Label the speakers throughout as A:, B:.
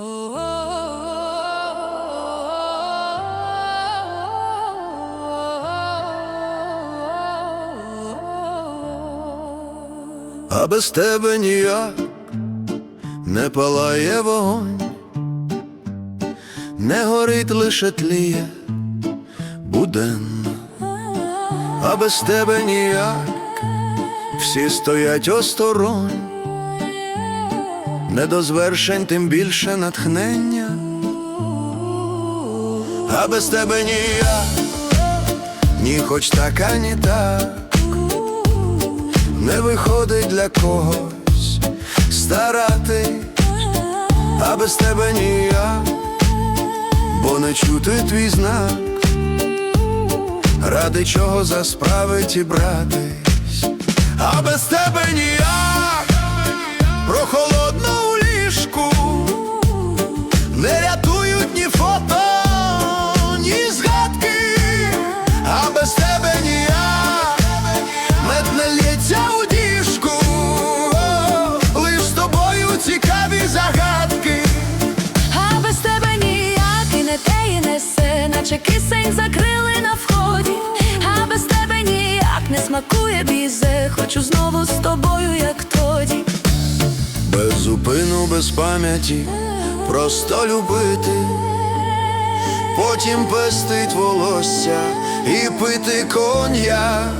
A: а без тебе ніяк не палає вогонь, не горить лише тліє буденно, а без тебе ніяк всі стоять осторонь, не до звершень, тим більше натхнення, а без тебе ніяк, ні хоч така, ні так. Не виходить для когось старати, а без тебе ніяк, бо не чути твій знак, ради чого за справи ті братись, а без тебе ніяк,
B: наче кисень закрили на вході. А без тебе ніяк не смакує бізе, хочу знову з тобою, як тоді.
A: Без зупину, без пам'яті, просто любити, потім пестить волосся і пити коньяк.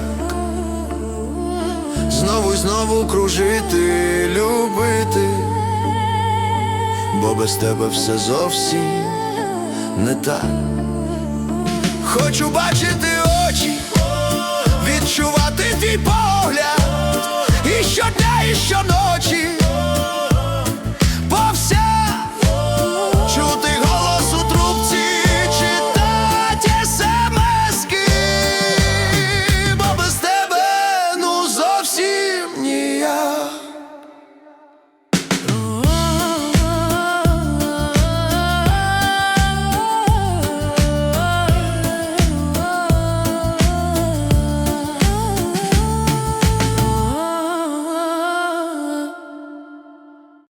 A: Знову й знову кружити, любити, бо без тебе все зовсім не так. Хочу бачити очі, відчувати твій погляд, і щодня, і щоночі